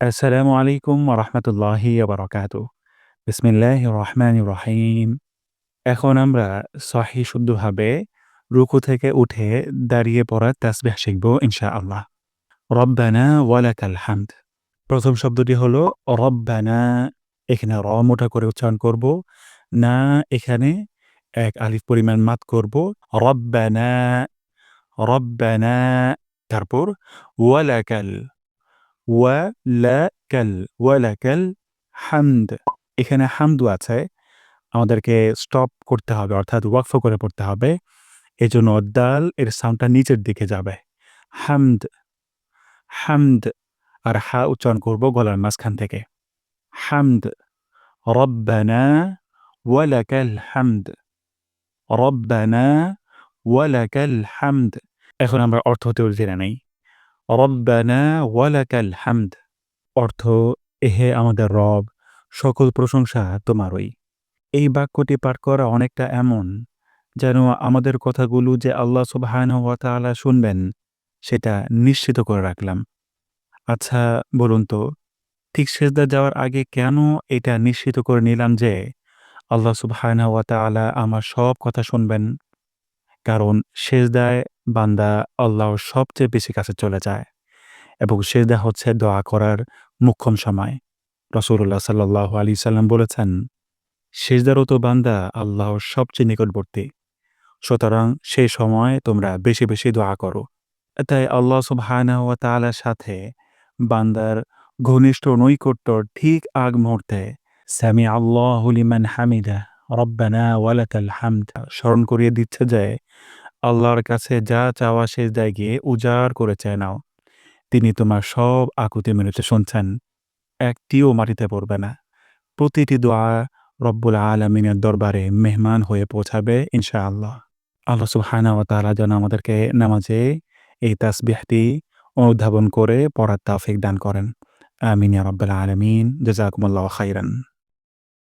আসসালামু আলাইকুম ওরহমতুল্লাহি বারাকাতু বিসমিল্লাহ রহমান রহিম এখন আমরা সহি শুদ্ধভাবে রুকু থেকে উঠে দাঁড়িয়ে পড়ার তাসবিহ শিখব ইনশাআল্লাহ। রব্বানা ওয়ালাকাল হামদ। প্রথম শব্দটি হলো, রব্বানা, এখানে র মোটা করে উচ্চারণ করব। না, এখানে এক আলিফ পরিমাণ মাত করব। রব্বানা রব্বানা, তারপর ওয়ালাকাল ওয়ালাকাল ওয়ালাকাল হামদ। এখানে হামদু আছে। আমাদেরকে স্টপ করতে হবে, অর্থাৎ ওয়াকফ করে পড়তে হবে। এই জন্য দাল এর সাউন্ডটা নিচের দিকে যাবে। হামদ হামদ, আর হা উচ্চারণ করব গলার মাঝখান থেকে। হামদ, রব্বানা ওয়ালাকাল হামদ। রব্বানা ওয়ালাকাল হামদ। এখন আমরা অর্থ হতে জেনে নেই। রব্বানা ওয়ালাকাল হামদ। অর্থ, এহে আমাদের রব, সকল প্রশংসা তোমারই। এই বাক্যটি পাঠ করা অনেকটা এমন যেন আমাদের কথাগুলো যে আল্লাহ সুবাহান ওয়াতালা শুনবেন, সেটা নিশ্চিত করে রাখলাম। আচ্ছা বলুন তো, ঠিক সেজদা যাওয়ার আগে কেন এটা নিশ্চিত করে নিলাম যে আল্লাহ সুবাহান ওয়াতালা আমার সব কথা শুনবেন? কারণ সেজদায় বান্দা আল্লাহর সবচেয়ে বেশি কাছে চলে যায় এবং সেজদা হচ্ছে দোয়া করার মুখ্যম সময়। রসুল্লাহ সাল্লাহ আলী সাল্লাম বলেছেন, সেজদারত বান্দা আল্লাহর সবচেয়ে নিকটবর্তী। সুতরাং সেই সময় তোমরা বেশি বেশি দোয়া করো। তাই আল্লাহ সুবহানাহু ওয়া তাআলার সাথে বান্দার ঘনিষ্ঠ নৈকট্য ঠিক আগ মুহূর্তে সামি আল্লাহ লিমান হামিদা, রব্বানা ওয়ালাকাল হামদ স্মরণ করিয়ে দিচ্ছে যে আল্লাহর কাছে যা চাওয়া সেজদায় গিয়ে উজাড় করে চেয়ে নাও। তিনি তোমার সব আকুতি মেনেতে শুনছেন, একটিও মাটিতে পড়বে না। প্রতিটি দোয়া রব্বুল আলমিনের দরবারে মেহমান হয়ে পৌঁছাবে ইনশাআল্লাহ। আল্লাহ সুবহানা ও তাআলা যেন আমাদেরকে নামাজে এই তাসবিহটি অনুধাবন করে পড়ার তাফিক দান করেন। আমিন রব্বাল আলমিন। জাজাকুমুল্লাহ খাইরান।